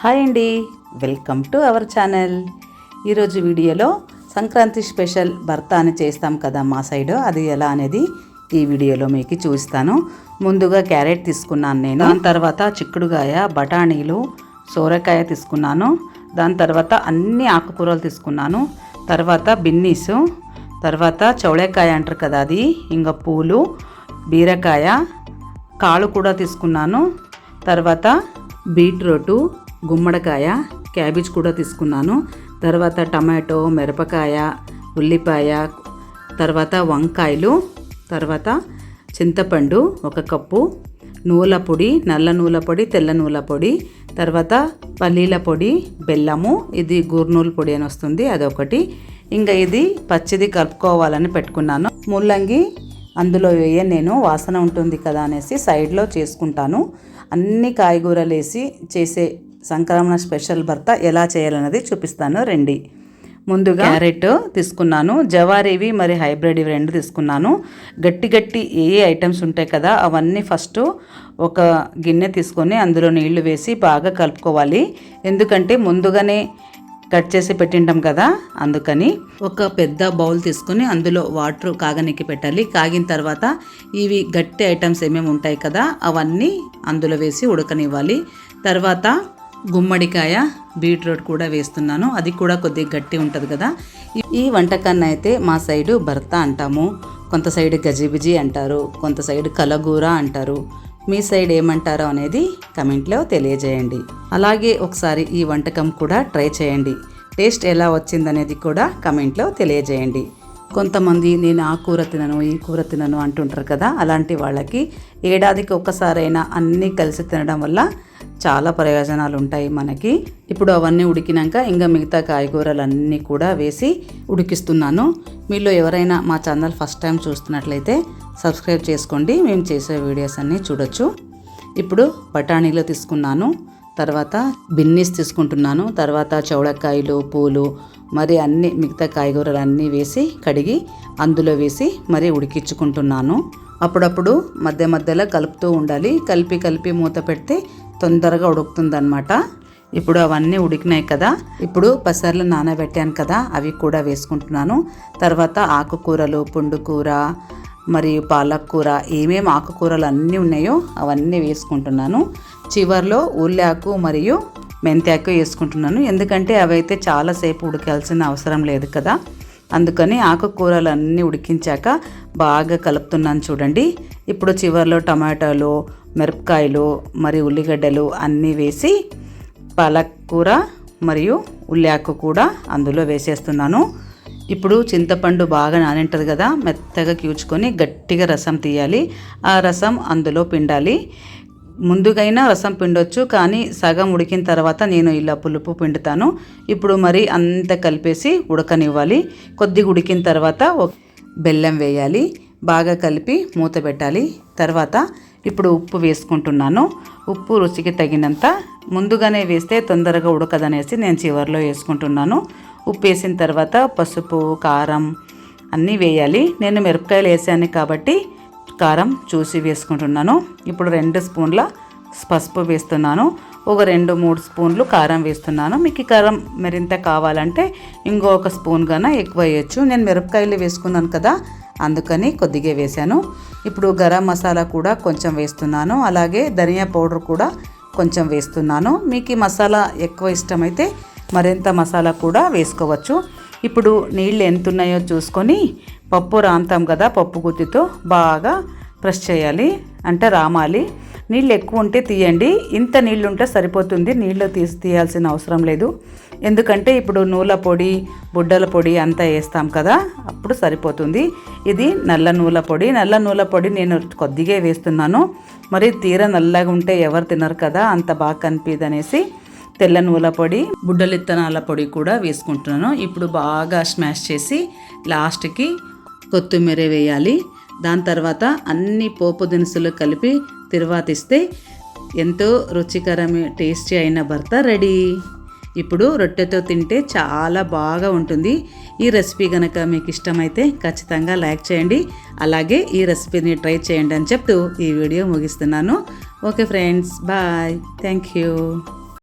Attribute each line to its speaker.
Speaker 1: Hi అండి. Welcome to our channel. ఈరోజు వీడియోలో సంక్రాంతి స్పెషల్ భర్త అని చేస్తాం కదా మా సైడ్. అది ఎలా అనేది ఈ వీడియోలో మీకు చూస్తాను ముందుగా క్యారెట్ తీసుకున్నాను నేను. దాని తర్వాత చిక్కుడుగాయ బఠానీలు సోరకాయ తీసుకున్నాను. దాని తర్వాత అన్ని ఆకుకూరలు తీసుకున్నాను. తర్వాత బిన్నీసు తర్వాత చౌళకాయ అంటారు కదా అది. ఇంకా పూలు బీరకాయ కాళ్ళు కూడా తీసుకున్నాను. తర్వాత బీట్రూటు గుమ్మడికాయ క్యాబేజ్ కూడా తీసుకున్నాను. తర్వాత టమాటో మిరపకాయ ఉల్లిపాయ తర్వాత వంకాయలు తర్వాత చింతపండు ఒక కప్పు నూల పొడి నల్ల నూల పొడి తెల్ల నూల పొడి తర్వాత పల్లీల పొడి బెల్లము ఇది గూర్నూలు పొడి అని వస్తుంది అదొకటి. ఇంకా ఇది పచ్చిది కలుపుకోవాలని పెట్టుకున్నాను. ముల్లంగి అందులో వేయ నేను వాసన ఉంటుంది కదా అనేసి సైడ్లో చేసుకుంటాను. అన్ని కాయగూరలు వేసి చేసే సంక్రమణ స్పెషల్ భర్త ఎలా చేయాలన్నది చూపిస్తాను. రండి. ముందుగా క్యారెట్ తీసుకున్నాను. జవారీవి మరి హైబ్రిడ్ ఇవి రెండు తీసుకున్నాను. గట్టి గట్టి ఏ ఏ ఐటమ్స్ ఉంటాయి కదా అవన్నీ ఫస్ట్ ఒక గిన్నె తీసుకొని అందులో నీళ్ళు వేసి బాగా కలుపుకోవాలి. ఎందుకంటే ముందుగానే కట్ చేసి పెట్టింటాం కదా అందుకని ఒక పెద్ద బౌల్ తీసుకొని అందులో వాటర్ కాగనికి పెట్టాలి. కాగిన తర్వాత ఇవి గట్టి ఐటమ్స్ ఏమేమి ఉంటాయి కదా అవన్నీ అందులో వేసి ఉడకనివ్వాలి. తర్వాత గుమ్మడికాయ బీట్రూట్ కూడా వేస్తున్నాను. అది కూడా కొద్దిగా గట్టి ఉంటుంది కదా. ఈ వంటకాన్ని అయితే మా సైడు భర్త అంటాము. కొంత సైడ్ గజిబిజి అంటారు కొంత సైడ్ కలగూర అంటారు. మీ సైడ్ ఏమంటారో అనేది కమెంట్లో తెలియజేయండి. అలాగే ఒకసారి ఈ వంటకం కూడా ట్రై చేయండి. టేస్ట్ ఎలా వచ్చిందనేది కూడా కమెంట్లో తెలియజేయండి. కొంతమంది నేను ఆ కూర తినను ఈ కూర తినను అంటుంటారు కదా అలాంటి వాళ్ళకి ఏడాదికి ఒక్కసారైనా అన్నీ కలిసి తినడం వల్ల చాలా ప్రయోజనాలు ఉంటాయి మనకి. ఇప్పుడు అవన్నీ ఉడికినాక ఇంకా మిగతా కాయగూరలన్నీ కూడా వేసి ఉడికిస్తున్నాను. మీలో ఎవరైనా మా ఛానల్ ఫస్ట్ టైం చూస్తున్నట్లయితే సబ్స్క్రైబ్ చేసుకోండి. మేము చేసే వీడియోస్ అన్నీ చూడొచ్చు. ఇప్పుడు బఠానీలు తీసుకున్నాను. తర్వాత బిన్నీస్ తీసుకుంటున్నాను. తర్వాత చౌడకాయలు పూలు మరి అన్ని మిగతా కాయగూరలు అన్నీ వేసి కడిగి అందులో వేసి మరి ఉడికించుకుంటున్నాను. అప్పుడప్పుడు మధ్య మధ్యలో కలుపుతూ ఉండాలి. కలిపి కలిపి మూత పెడితే తొందరగా ఉడుకుతుందన్నమాట. ఇప్పుడు అవన్నీ ఉడికినాయి కదా. ఇప్పుడు పసర్లు నానబెట్టాను కదా. అవి కూడా వేసుకుంటున్నాను. తర్వాత ఆకుకూరలు పుండుకూర మరియు పాలకూర ఏమేమి ఆకుకూరలు అన్నీ ఉన్నాయో అవన్నీ వేసుకుంటున్నాను. చివర్లో ఉల్లాకు మరియు మెంతాకు వేసుకుంటున్నాను. ఎందుకంటే అవైతే చాలాసేపు ఉడకాల్సిన అవసరం లేదు కదా. అందుకని ఆకుకూరలు అన్నీ ఉడికించాక బాగా కలుపుతున్నాను చూడండి. ఇప్పుడు చివర్లో టమాటాలు మిరపకాయలు మరియు ఉల్లిగడ్డలు అన్నీ వేసి పాలకూర మరియు ఉల్లాకు కూడా అందులో వేసేస్తున్నాను. ఇప్పుడు చింతపండు బాగా నానింటుంది కదా మెత్తగా క్యూచుకొని గట్టిగా రసం తీయాలి. ఆ రసం అందులో పిండాలి. ముందుగైనా రసం పిండొచ్చు కానీ సగం ఉడికిన తర్వాత నేను ఇలా పులుపు పిండుతాను. ఇప్పుడు మరి అంత కలిపేసి ఉడకనివ్వాలి. కొద్దిగా ఉడికిన తర్వాత బెల్లం వేయాలి. బాగా కలిపి మూత పెట్టాలి. తర్వాత ఇప్పుడు ఉప్పు వేసుకుంటున్నాను. ఉప్పు రుచికి తగినంత ముందుగానే వేస్తే తొందరగా ఉడకదనేసి నేను చివరిలో వేసుకుంటున్నాను. ఉప్పు వేసిన తర్వాత పసుపు కారం అన్నీ వేయాలి. నేను మిరపకాయలు వేసాను కాబట్టి కారం చూసి వేసుకుంటున్నాను. ఇప్పుడు రెండు స్పూన్ల పసుపు వేస్తున్నాను. ఒక రెండు మూడు స్పూన్లు కారం వేస్తున్నాను. మీకు కారం మరింత కావాలంటే ఇంకొక స్పూన్ కన్నా ఎక్కువ వేయచ్చు. నేను మిరపకాయలు వేసుకున్నాను కదా అందుకని కొద్దిగా వేశాను. ఇప్పుడు గరం మసాలా కూడా కొంచెం వేస్తున్నాను. అలాగే ధనియా పౌడర్ కూడా కొంచెం వేస్తున్నాను. మీకు ఈ మసాలా ఎక్కువ ఇష్టమైతే మరింత మసాలా కూడా వేసుకోవచ్చు. ఇప్పుడు నీళ్ళు ఎంత ఉన్నాయో చూసుకొని పప్పు రాంతాం కదా పప్పు గుత్తితో బాగా ప్రెస్ చేయాలి. అంటే రామాలి. నీళ్ళు ఎక్కువ ఉంటే తీయండి. ఇంత నీళ్ళు ఉంటే సరిపోతుంది. నీళ్ళు తీసి తీయాల్సిన అవసరం లేదు. ఎందుకంటే ఇప్పుడు నూల పొడి బుడ్డల పొడి అంతా వేస్తాం కదా అప్పుడు సరిపోతుంది. ఇది నల్ల నూల పొడి. నల్ల నూల పొడి నేను కొద్దిగా వేస్తున్నాను. మరి తీర నల్లగా ఉంటే ఎవరు తినరు కదా అంత బాగా కనిపిది అనేసి తెల్ల నూల పొడి బుడ్డలిత్తనాల పొడి కూడా వేసుకుంటున్నాను. ఇప్పుడు బాగా స్మాష్ చేసి లాస్ట్కి కొత్తిమీర వేయాలి. దాని తర్వాత అన్ని పోపు దినుసులు కలిపి తిరువాతిస్తే ఎంతో రుచికరమైన టేస్టీ అయిన భర్త రెడీ. ఇప్పుడు రొట్టెతో తింటే చాలా బాగా ఉంటుంది. ఈ రెసిపీ కనుక మీకు ఇష్టమైతే ఖచ్చితంగా లైక్ చేయండి. అలాగే ఈ రెసిపీని ట్రై చేయండి అని చెప్తూ ఈ వీడియో ముగిస్తున్నాను. Okay friends bye. Thank you.